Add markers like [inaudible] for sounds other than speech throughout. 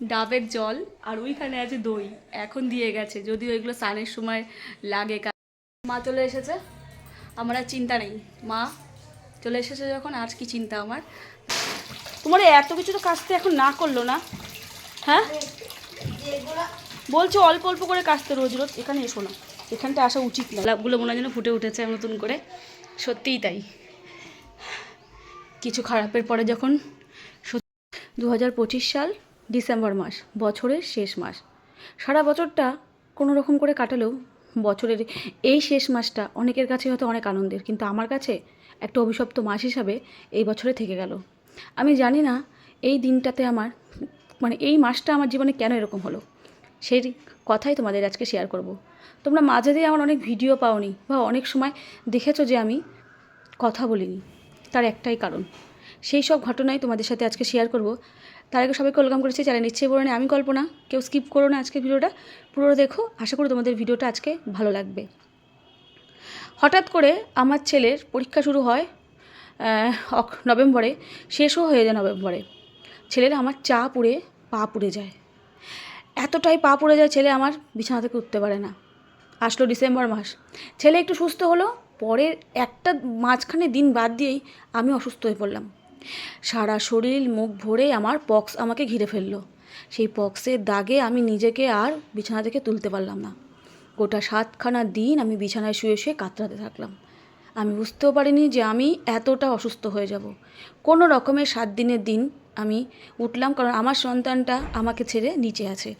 ডাবের জল আর ওইখানে আছে দই। এখন দিয়ে গেছে, যদিও এগুলো স্নানের সময় লাগে মা চলে এসেছে। আমার আর চিন্তা নেই। মা চলে এসেছে যখন আর কি চিন্তা আমার? তোমার এত কিছু তো কাজতে এখন না করল না। হ্যাঁ? বলছো অল্প অল্প করে কাজতে রোজ রোজ। এখানে এসো না। এখানটা আসা উচিত না। লাভগুলো মনে যেন ফুটে উঠেছে নতুন করে। সত্যিই তাই। কিছু খারাপের পরে যখন দু হাজার পঁচিশ সাল ডিসেম্বর মাস, বছরের শেষ মাস। সারা বছরটা কোনো রকম করে কাটালেও বছরের এই শেষ মাসটা অনেকের কাছে হয়তো অনেক আনন্দের, কিন্তু আমার কাছে একটা অভিশপ্ত মাস হিসাবে এই বছরে থেকে গেল। আমি জানি না এই দিনটাতে আমার মানে এই মাসটা আমার জীবনে কেন এরকম হলো। সেই কথাই তোমাদের আজকে শেয়ার করব। তোমরা মাঝে দিয়ে আমার অনেক ভিডিও পাওনি বা অনেক সময় দেখেছ যে আমি কথা বলিনি, তার একটাই কারণ। সেই সব ঘটনাই তোমাদের সাথে আজকে শেয়ার করব। তার আগে সবাইকে ওয়েলকাম করেছি চ্যানেল নিচ্ছে বলে আমি কল্পনা। কেউ স্কিপ করো না আজকে ভিডিওটা। পুরো দেখো, আশা করি তোমাদের ভিডিওটা আজকে ভালো লাগবে। হঠাৎ করে আমার ছেলের পরীক্ষা শুরু হয় নভেম্বরে, শেষও হয়ে যায় নভেম্বরে। ছেলের আমার চা পুড়ে, পা পুড়ে যায়। এতটাই পা পুড়ে যায় ছেলে আমার, বিছানা থেকে উঠতে পারে না। আসলো ডিসেম্বর মাস। ছেলে একটু সুস্থ হলো, পরের একটা মাঝখানে দিন বাদ দিয়েই আমি অসুস্থ হয়ে পড়লাম। সারা শরীর মুখ ভরে আমার পক্স আমাকে ঘিরে ফেলল। সেই পক্সের দাগে আমি নিজেকে আর বিছানা থেকে তুলতে পারলাম না। গোটা সাতখানা দিন আমি বিছানায় শুয়ে শুয়ে কাতরাতে থাকলাম। আমি বুঝতেও পারিনি যে আমি এতটা অসুস্থ হয়ে যাব। কোনো রকমের সাত দিনের দিন আমি উঠলাম কারণ আমার সন্তানটা আমাকে ছেড়ে নিচে আছে।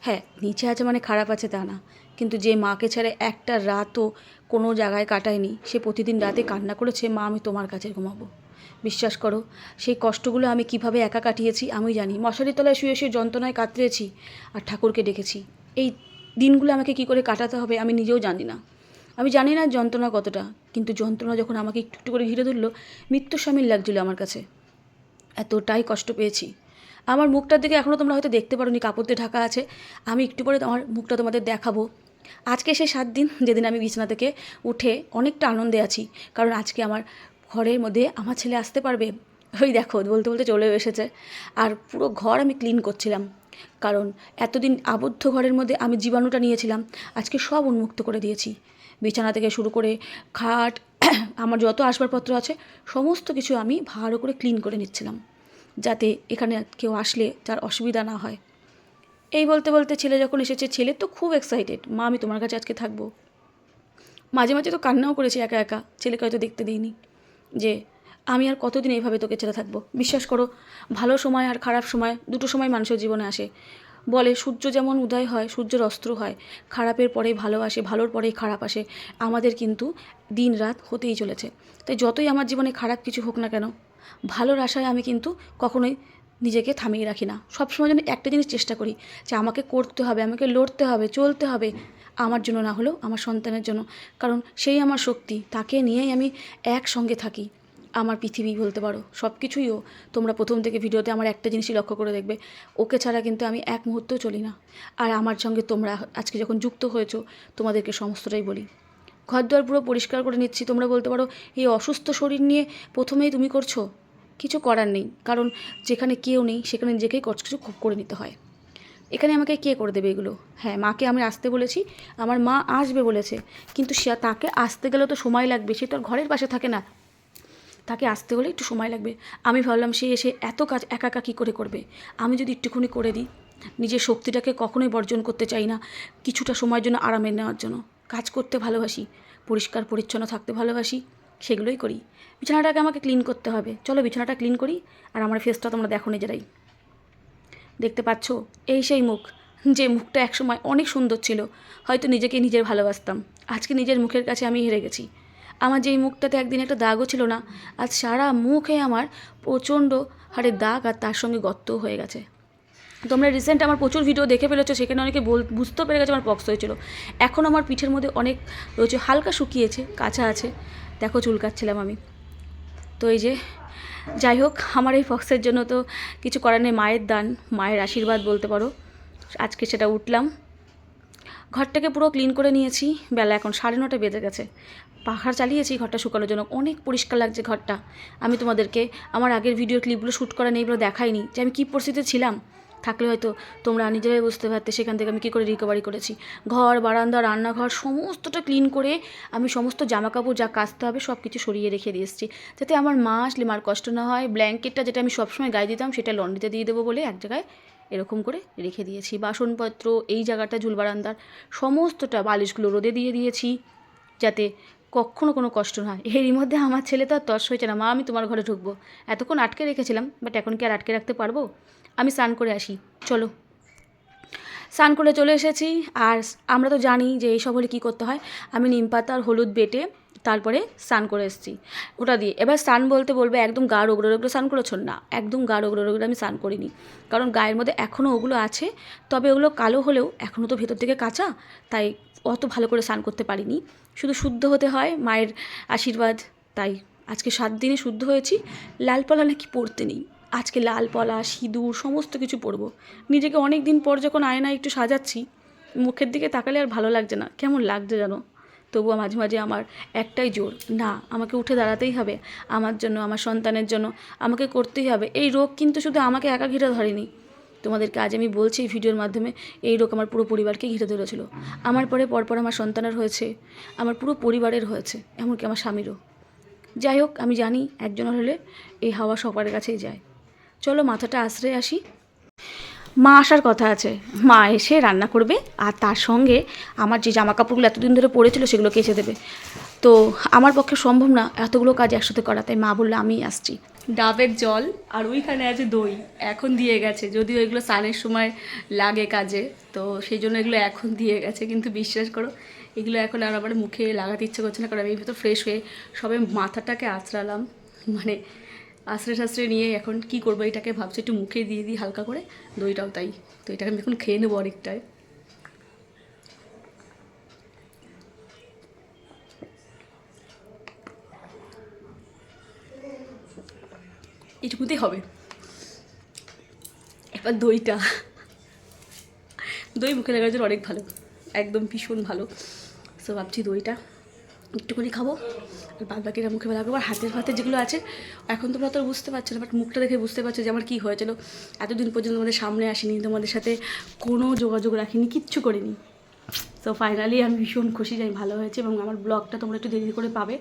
হ্যাঁ নিচে আছে মানে খারাপ আছে তা না। কিন্তু যে মাকে ছেড়ে একটা রাতও কোনো জায়গায় কাটায়নি, সে প্রতিদিন রাতে কান্না করেছে, মা, আমি তোমার কাছে ঘুমাবো। বিশ্বাস করো, সেই কষ্টগুলো আমি কীভাবে একা কাটিয়েছি আমি জানি। মশারি তলায় শুয়ে শুয়ে যন্ত্রণায় কাতরেছি আর ঠাকুরকে ডেকেছি। এই দিনগুলো আমাকে কি করে কাটাতে হবে আমি নিজেও জানি না। আমি জানি না যন্ত্রণা কতটা, কিন্তু যন্ত্রণা যখন আমাকে একটু একটু করে ঘিরে ধরলো মৃত্যুর স্বামীর লাগছিল আমার কাছে। এতটাই কষ্ট পেয়েছি। আমার মুখটার দিকে এখনও তোমরা হয়তো দেখতে পারোনি কাপড় দিয়ে ঢাকা আছে। আমি একটু পরে আমার মুখটা তোমাদের দেখাবো। আজকে সে সাত দিন যেদিন আমি বিছানা থেকে উঠে অনেকটা আনন্দে আছি, কারণ আজকে আমার ঘরের মধ্যে আমার ছেলে আসতে পারবে? ওই দেখো, বলতে বলতে চলেও এসেছে। আর পুরো ঘর আমি ক্লিন করছিলাম। কারণ এতদিন আবদ্ধ ঘরের মধ্যে আমি জীবাণুটা নিয়েছিলাম, আজকে সব উন্মুক্ত করে দিয়েছি। বিছানা থেকে শুরু করে খাট, [clears throat] আমার যত আসবাবপত্র আছে, সমস্ত কিছু আমি ভালো করে ক্লিন করে নিচ্ছিলাম। যাতে এখানে কেউ আসলে তার অসুবিধা না হয়। এই বলতে বলতে ছেলে যখন এসেছে, ছেলে তো খুব এক্সাইটেড মা, আমি তোমার কাছে আজকে থাকব। মাঝে মাঝে তো কান্নাও করেছি একা একা, ছেলেকে হয়তো দেখতে দিইনি। যে আমি আর কতদিন এইভাবে তোকে ছেড়ে থাকব? বিশ্বাস করো, ভালো সময় আর খারাপ সময় দুটো সময় মানুষের জীবনে আসে। বলে, সূর্য যেমন উদয় হয়, সূর্যের অস্ত্র হয়। খারাপের পরে ভালো আসে, ভালোর পরেই খারাপ আসে। আমাদের কিন্তু দিন রাত হতেই চলেছে। তাই যতই আমার জীবনে খারাপ কিছু হোক না কেন, ভালোর আশায় আমি কিন্তু কখনোই নিজেকে থামিয়ে রাখি না। সবসময় যেন একটা জিনিস চেষ্টা করি যে আমাকে করতে হবে, আমাকে লড়তে হবে, চলতে হবে। আমার জন্য না হলেও আমার সন্তানের জন্য। কারণ সেই আমার শক্তি, তাকে নিয়েই আমি একসঙ্গে থাকি। আমার পৃথিবী বলতে পারো সব কিছুই ও। তোমরা প্রথম থেকে ভিডিওতে আমার একটা জিনিসই লক্ষ্য করে দেখবে। ওকে ছাড়া কিন্তু আমি এক মুহূর্তও চলি না। আর আমার সঙ্গে তোমরা আজকে যখন যুক্ত হয়েছো, তোমাদেরকে সমস্তটাই বলি। ঘর দুয়ার পুরো পরিষ্কার করে নিচ্ছি, তোমরা বলতে পারো, এই অসুস্থ শরীর নিয়ে প্রথমেই তুমি করছ। কিছু করার নেই, কারণ যেখানে কেউ নেই, সেখানে নিজেকেই কিছু খুব করে নিতে হয়। এখানে আমাকে কে করে দেবে এগুলো? হ্যাঁ মাকে আমি আসতে বলেছি, আমার মা আসবে বলেছে, কিন্তু সে তাকে আসতে গেলে তো সময় লাগবে, সে তো আর ঘরের পাশে থাকে না। তাকে আসতে হলে একটু সময় লাগবে। আমি ভাবলাম সে এসে এত কাজ একা একা কী করে করবে? আমি যদি একটুখানি করে দিই, নিজের শক্তিটাকে কখনোই বর্জন করতে চাই না, কিছুটা সময়ের জন্য আরামে নেওয়ার জন্য। কাজ করতে ভালোবাসি, পরিষ্কার পরিচ্ছন্ন থাকতে ভালোবাসি, সেগুলোই করি। বিছানাটাকে আমাকে ক্লিন করতে হবে। চলো বিছানাটা ক্লিন করি, আর আমার ফেসটা তোমরা দেখো নিজেরাই। দেখতে পাচ্ছ? এই সেই মুখ। যে মুখটা একসময় অনেক সুন্দর ছিল। হয়তো নিজেকে নিজের ভালোবাসতাম। আজকে নিজের মুখের কাছে আমি হেরে গেছি। আমার যেই মুখটাতে একদিন একটা দাগও ছিল না, আজ সারা মুখে আমার প্রচণ্ড হারে দাগ আর তার সঙ্গে গর্তও হয়ে গেছে। তোমরা রিসেন্ট আমার প্রচুর ভিডিও দেখে ফেলেছো, সেখানে অনেকে বল বুঝতেও পেরে গেছে আমার পক্স হয়েছিল। এখন আমার পিঠের মধ্যে অনেক রয়েছে, হালকা শুকিয়েছে, কাঁচা আছে। দেখো চুলকাচ্ছিলাম আমি। তো এই যে যাই হোক, আমার এই ফক্সের জন্য তো কিছু করার নেই, মায়ের দান, মায়ের আশীর্বাদ বলতে পারো। আজকে সেটা উঠলাম। ঘরটাকে পুরো ক্লিন করে নিয়েছি। বেলা এখন সাড়ে নটা বেজে গেছে। পাখা চালিয়েছি ঘরটা শুকানোর জন্য। অনেক পরিষ্কার লাগছে ঘরটা। আমি তোমাদেরকে আমার আগের ভিডিও ক্লিপগুলো শ্যুট করা নেই এগুলো দেখাইনি যে আমি কী পরিস্থিতিতে ছিলাম। থাকলে হয়তো তোমরা নিজেরাই বুঝতে পারতে সেখান থেকে আমি কী করে রিকভারি করেছি। ঘর, বারান্দা, রান্নাঘর সমস্তটা ক্লিন করে আমি সমস্ত জামা কাপড় যা কাচতে হবে সব কিছু সরিয়ে রেখে দিয়ে এসেছি। যাতে আমার মা আসলে মার কষ্ট না হয় ব্ল্যাঙ্কেটটা যেটা আমি সবসময় গায়ে দিতাম সেটা লন্ড্রিতে দিয়ে দেবো বলে এক জায়গায় এরকম করে রেখে দিয়েছি। বাসনপত্র, এই জায়গাটা, ঝুল বারান্দার সমস্তটা বালিশগুলো রোদে দিয়ে দিয়েছি যাতে কখনো কোনো কষ্ট না হয় এরই মধ্যে আমার ছেলে তো আর তস হয়েছে না। মা, আমি তোমার ঘরে ঢুকবো। এতক্ষণ আটকে রেখেছিলাম বাট এখন কি আর আটকে রাখতে পারব? আমি স্নান করে আসি। চলো। স্নান করে চলে এসেছি, আর আমরা তো জানি যে এইসব হলে কী করতে হয়। আমি নিম পাতা আর হলুদ বেটে তারপরে স্নান করে এসেছি। ওটা দিয়ে। এবার স্নান বলতে বলবে, একদম গা রোগড়ে রোগড়ে স্নান করেছ? না, একদম গা রোগড়ে রোগড়ে আমি স্নান করিনি। কারণ গায়ের মধ্যে এখনও ওগুলো আছে, তবে ওগুলো কালো হলেও এখনও তো ভেতর থেকে কাঁচা, তাই অত ভালো করে স্নান করতে পারিনি। শুধু শুদ্ধ হতে হয়, মায়ের আশীর্বাদ, তাই আজকে সাত দিনে শুদ্ধ হয়েছি। লাল পলা নাকি পড়তে নেই। আজকে লাল পলা, সিঁদুর, সমস্ত কিছু পরবো। নিজেকে অনেক দিন পর যখন আয়নায় একটু সাজাচ্ছি, মুখের দিকে তাকালে আর ভালো লাগছে না। কেমন লাগছে জানো? তবুও মাঝে মাঝে আমার একটাই জোর, না, আমাকে উঠে দাঁড়াতেই হবে, আমার জন্য, আমার সন্তানের জন্য, আমাকে করতেই হবে। এই রোগ কিন্তু শুধু আমাকে একা ঘিরে ধরেনি। তোমাদেরকে আজ আমি বলছি এই ভিডিওর মাধ্যমে, এই রোগ আমার পুরো পরিবারকে ঘিরে ধরেছিল। আমার পরে পরপর আমার সন্তানের হয়েছে, আমার পুরো পরিবারের হয়েছে, এমনকি আমার স্বামীরও। যাই হোক, আমি জানি একজনের হলে এই হাওয়া সবার কাছেই যায়। চলো, মাথাটা আশ্রে আসি। মা আসার কথা আছে। মা এসে রান্না করবে আর তার সঙ্গে আমার যে জামা কাপড়গুলো এতদিন ধরে পড়েছিল সেগুলো কেচে দেবে। তো আমার পক্ষে সম্ভব না এতগুলো কাজ একসাথে করা, তাই মা বলল, আমিই আসছি। ডাবের জল আর ওইখানে আছে দই, এখন দিয়ে গেছে। যদিও এগুলো স্নানের সময় লাগে কাজে, তো সেই জন্য এগুলো এখন দিয়ে গেছে। কিন্তু বিশ্বাস করো, এগুলো এখন আর আবার মুখে লাগাতে ইচ্ছে করছে না, কারণ আমি ভেতর ফ্রেশ হয়ে সবে মাথাটাকে আঁচড়ালাম। মানে আশ্রে টাশ্রে নিয়ে এখন কি করব এটাকে ভাবছি, একটু মুখে দিয়ে দিই হালকা করে, দইটাও তাই। তো এটাকে আমি এখন খেয়ে নেব অনেকটাই। এটুকুতেই হবে। এবার দইটা। দই মুখে লাগার জন্য অনেক ভালো, একদম ভীষণ ভালো। সো ভাবছি দইটা। একটুখানি খাব। আর বাদ বাকিটা মুখে লাগাবো। আর হাতের হাতে যেগুলো আছে, এখন তোমরা তো বুঝতে পারছ না বাট মুখটা দেখে বুঝতে পারছ যে আমার কী হয়েছিল। এতদিন পর্যন্ত তোমাদের সামনে আসিনি, তোমাদের সাথে কোনো যোগাযোগ রাখিনি, কিচ্ছু করিনি। তো ফাইনালি আমি ভীষণ খুশি যাই ভালো হয়েছে এবং আমার ব্লগটা তোমরা একটু দেরি করে পাবে।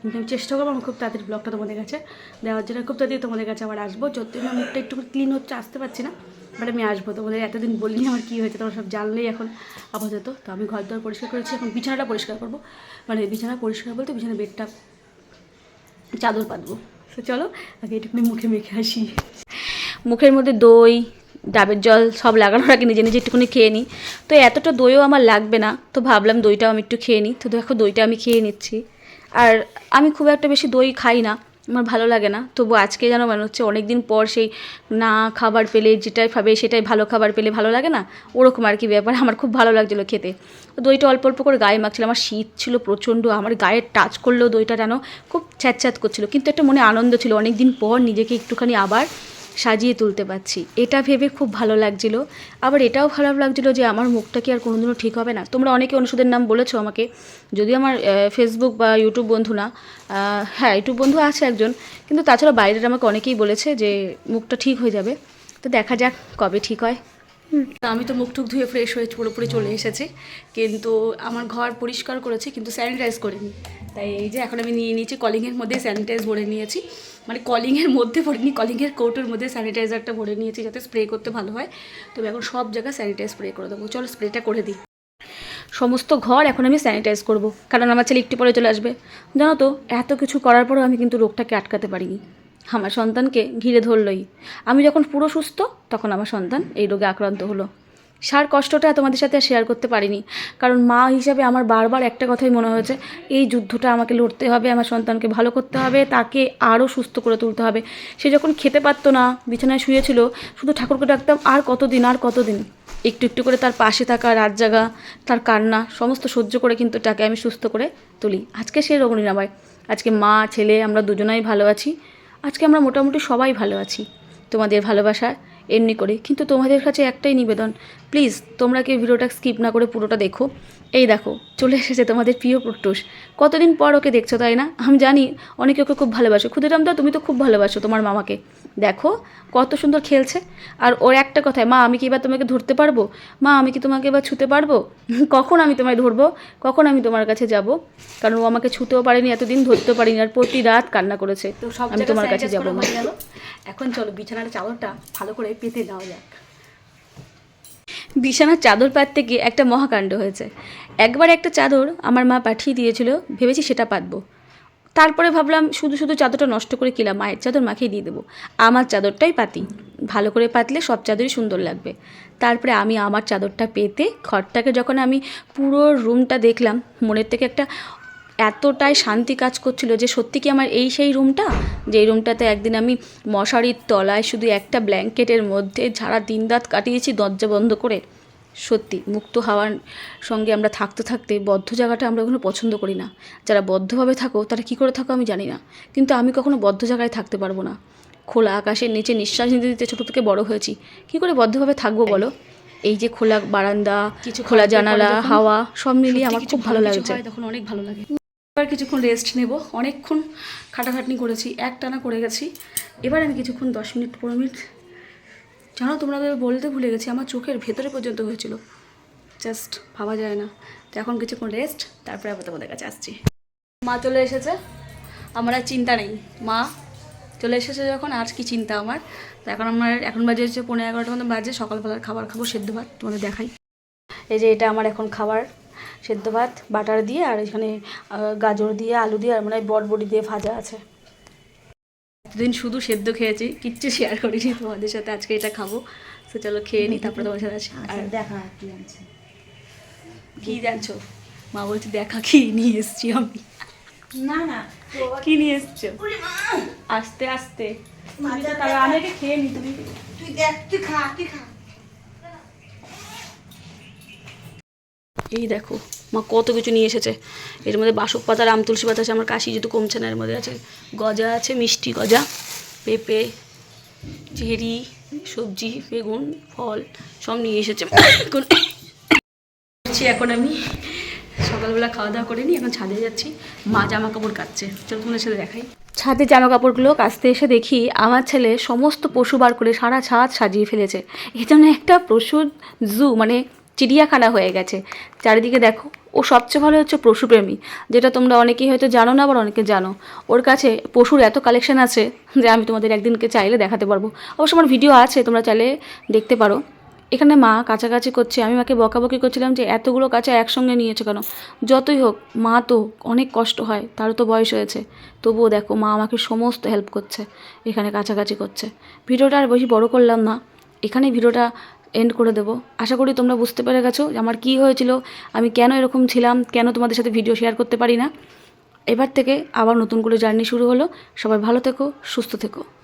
কিন্তু আমি চেষ্টা করব আমার খুব তাড়াতাড়ি ব্লগটা তোমাদের কাছে দেওয়ার জন্য। খুব তাড়াতাড়ি তোমাদের কাছে আবার আসব। যতদিন মুখটা একটু ক্লিন হচ্ছে, আসতে পারছি না। বাট আমি আসব, তোমাদের এতদিন বলিনি আমার কী হয়েছে, তোমরা সব জানলেই এখন আপাতত। তো আমি ঘর দর পরিষ্কার করেছি, এখন বিছানাটা পরিষ্কার করব। মানে বিছানা পরিষ্কার বলতে বিছানা বেডটা চাদর পাতবো তো চলো, আগে এটুকুনি মুখে মেখে আসি। মুখের মধ্যে দই, ডাবের জল সব লাগানোর আগে নিজে নিজে একটুখানি খেয়ে নিই। তো এতটা দইও আমার লাগবে না, তো ভাবলাম দইটাও আমি একটু খেয়ে নিই। তো দেখো দইটা আমি খেয়ে নিচ্ছি। আর আমি খুব একটা বেশি দই খাই না আমার ভালো লাগে না। তবু আজকে যেন মনে হচ্ছে অনেক দিন পর সেই না খাবার পেলে যেটাই খাবে সেটাই ভালো খাবার পেলে ভালো লাগে না? ওরকম আর কি ব্যাপার। আমার খুব ভালো লাগছিল খেতে। দইটা অল্প অল্প করে গায়ে মাখছিল। আমার শীত ছিল প্রচণ্ড। আমার গায়ে টাচ করলেও দইটা যেন খুব ছ্যাঁত করছিল। কিন্তু একটা মনে আনন্দ ছিল। অনেক দিন পর নিজেকে একটুখানি আবার সাজিয়ে তুলতে পারছি। এটা ভেবে খুব ভালো লাগছিল। আবার এটাও খারাপ লাগছিল যে আমার মুখটা কি আর কোনোদিনও ঠিক হবে না। তোমরা অনেকে অনুষদের নাম বলেছ আমাকে। যদিও আমার ফেসবুক বা ইউটিউব বন্ধু না হ্যাঁ ইউটিউব বন্ধু আছে একজন। কিন্তু তাছাড়া বাইরের আমাকে অনেকেই বলেছে যে মুখটা ঠিক হয়ে যাবে। তো দেখা যাক কবে ঠিক হয়। আমি তো মুখ টুক ধুয়ে ফ্রেশ হয়ে পুরোপুরি চলে এসেছি। কিন্তু আমার ঘর পরিষ্কার করেছি, কিন্তু স্যানিটাইজ করিনি। তাই এই যে এখন আমি নিয়ে নিয়েছি কলিংয়ের মধ্যে স্যানিটাইজ ভরে নিয়েছি। মানে কলিংয়ের মধ্যে ভরিনি কলিংয়ের কৌটোর মধ্যে স্যানিটাইজারটা ভরে নিয়েছি যাতে স্প্রে করতে ভালো হয়। তবে এখন সব জায়গায় স্যানিটাইজ স্প্রে করে দেবো। চলো স্প্রেটা করে দিই। সমস্ত ঘর এখন আমি স্যানিটাইজ করব, কারণ আমার ছেলে একটু পরে চলে আসবে। জানো তো, এত কিছু করার পরেও আমি কিন্তু রোগটাকে আটকাতে পারিনি। আমার সন্তানকে ঘিরে ধরলই। আমি যখন পুরো সুস্থ, তখন আমার সন্তান এই রোগে আক্রান্ত হলো। সার কষ্টটা তোমাদের সাথে শেয়ার করতে পারিনি। কারণ মা হিসাবে আমার বারবার একটা কথাই মনে হয়েছে, এই যুদ্ধটা আমাকে লড়তে হবে, আমার সন্তানকে ভালো করতে হবে, তাকে আরও সুস্থ করে তুলতে হবে। সে যখন খেতে পারতো না, বিছানায় শুয়েছিল, শুধু ঠাকুরকে ডাকতাম, আর কতদিন আর কতদিন? একটু একটু করে তার পাশে থাকা, রাত জাগা, তার কান্না, সমস্ত সহ্য করে কিন্তু তাকে আমি সুস্থ করে তুলি। আজকে সে রোগ নিরাময় আজকে মা, ছেলে, আমরা দুজনাই ভালো আছি। আজকে আমরা মোটামুটি সবাই ভালো আছি। তোমাদের ভালোবাসা এমনি করে। কিন্তু তোমাদের কাছে একটাই নিবেদন প্লিজ তোমরা কি ভিডিওটা স্কিপ না করে পুরোটা দেখো। এই দেখো, চলে এসেছে তোমাদের প্রিয় প্রত্যুষ। কতদিন পর ওকে দেখছ তাই না? আমি জানি, অনেকে ওকে খুব ভালোবাসো। ক্ষুদিরাম দা তুমি তো খুব ভালোবাসো তোমার মামাকে। দেখো কত সুন্দর খেলছে। আর ওর একটা কথায় মা আমি কি এবার তোমাকে ধরতে পারব? মা আমি কি তোমাকে এবার ছুতে পারব? [laughs] কখন আমি তোমায় ধরবো? কখন আমি তোমার কাছে যাব? কারণ ও আমাকে ছুতেও পারেনি এতদিন ধরতেও পারিনি আর প্রতি রাত কান্না করেছে। তো সব আমি তোমার কাছে যাব। এখন চলো বিছানার চাদরটা ভালো করে পেতে দেওয়া যাক। বিছানার চাদর পাততে গিয়ে একটা মহাকাণ্ড হয়েছে। একবার একটা চাদর আমার মা পাঠিয়ে দিয়েছিল ভেবেছি সেটা পাতবো। তারপরে ভাবলাম, শুধু শুধু চাদরটা নষ্ট করে কিলাম মায়ের চাদর মাখিয়ে দিয়ে দেবো। আমার চাদরটাই পাতি। ভালো করে পাতলে সব চাদরই সুন্দর লাগবে। তারপরে আমি আমার চাদরটা পেতে ঘরটাকে যখন আমি পুরো রুমটা দেখলাম, মনের থেকে একটা এতটাই শান্তি কাজ করছিল যে, সত্যি কি আমার এই সেই রুমটা? যে রুমটাতে একদিন আমি মশারির তলায় শুধু একটা ব্ল্যাঙ্কেটের মধ্যে ঝাড়া দিন রাত কাটিয়েছি দরজা বন্ধ করে। সত্যি মুক্ত হাওয়ার সঙ্গে আমরা থাকতে থাকতে বদ্ধ জায়গাটা আমরা কখনো পছন্দ করি না। যারা বদ্ধভাবে থাকো তারা কী করে থাকো আমি জানি না। কিন্তু আমি কখনো বদ্ধ জায়গায় থাকতে পারব না। খোলা আকাশের নিচে নিঃশ্বাস নিতে দিতে ছোটো থেকে বড় হয়েছি। কী করে বদ্ধভাবে থাকব বলো? এই যে খোলা বারান্দা কিছু খোলা জানালা হাওয়া সব মিলিয়ে আমার খুব ভালো লাগছে। তখন অনেক ভালো লাগে। এবার কিছুক্ষণ রেস্ট নেব। অনেকক্ষণ খাটাখাটনি করেছি একটানা করে গেছি। এবার আমি কিছুক্ষণ দশ মিনিট পনেরো মিনিট জানো, তোমরা বলতে ভুলে গেছি, আমার চোখের ভেতরে পর্যন্ত হয়েছিল। জাস্ট ভাবা যায় না। তো এখন কিছুক্ষণ রেস্ট তারপরে আবার তোমাদের কাছে আসছি। মা চলে এসেছে। আমার আর চিন্তা নেই। মা চলে এসেছে যখন, আর কি চিন্তা আমার। তো এখন আমার, এখন বাজে হচ্ছে পনেরো এগারোটা মতো বাজে, সকালবেলার খাবার খাব, সেদ্ধ ভাত তোমাদের দেখাই। এই যে এটা আমার এখন খাবার, সেদ্ধ ভাত, বাটার দিয়ে, আর এখানে গাজর দিয়ে, আলু দিয়ে, আর মানে বটবটি দিয়ে ভাজা আছে। এতদিন শুধু সেদ্ধ খেয়েছি কিচ্ছু শেয়ার করিনি তোমাদের সাথে আজকে এটা খাব। তো চলো খেয়ে নিই তারপরে তোমার সাথে আসি আর দেখা কি আছে কি জানছো? মা বলছে দেখা কি নিয়ে এসছি আমি। না না কি নিয়ে এসছো? আস্তে আস্তে। তুমি তো তাহলে আমি খেয়ে নি তুমি তুই দেখ তুই খা তুই খা। এই দেখো, মা কত কিছু নিয়ে এসেছে। এর মধ্যে বাসক পাতা, রাম তুলসী পাতা আছে, আমার কাশি যেহেতু কমছে না, এর মধ্যে আছে গজা আছে, মিষ্টি গজা, পেঁপে, চেরি, সবজি, বেগুন, ফল, সব নিয়ে এসেছে। এখন এখন আমি সকালবেলা খাওয়া দাওয়া করে এখন ছাদে যাচ্ছি, মা জামা কাপড় কাচ্ছে। চল তোমাদের সাথে দেখাই। ছাদে জামা কাপড়গুলো কাচতে এসে দেখি আমার ছেলে সমস্ত পশু বার করে সারা ছাদ সাজিয়ে ফেলেছে। জন্য একটা পশুর জু মানে চিড়িয়াখানা হয়ে গেছে। চারিদিকে দেখো, ও সবচেয়ে ভালো হচ্ছে পশুপ্রেমী, যেটা তোমরা অনেকেই হয়তো জানো না আবার অনেকে জানো। ওর কাছে পশুর এত কালেকশন আছে যে আমি তোমাদের একদিনকে চাইলে দেখাতে পারব। অবশ্য আমার ভিডিও আছে, তোমরা চাইলে দেখতে পারো। এখানে মা কাছাকাছি করছে, আমি মাকে বকাবকি করছিলাম যে এতগুলো কাঁচা একসঙ্গে নিয়েছে কেন? যতই হোক, মা তো অনেক কষ্ট হয়, তারও তো বয়স হয়েছে। তবুও দেখো, মা আমাকে সমস্ত হেল্প করছে, এখানে কাছাকাছি করছে। ভিডিওটা আর বেশি বড় করলাম না। এখানে ভিডিওটা এন্ড করে দেবো। আশা করি তোমরা বুঝতে পেরে গেছো যে আমার কী হয়েছিল, আমি কেন এরকম ছিলাম, কেন তোমাদের সাথে ভিডিও শেয়ার করতে পারি না। এবার থেকে আবার নতুন করে জার্নি শুরু হলো। সবাই ভালো থেকো, সুস্থ থেকো।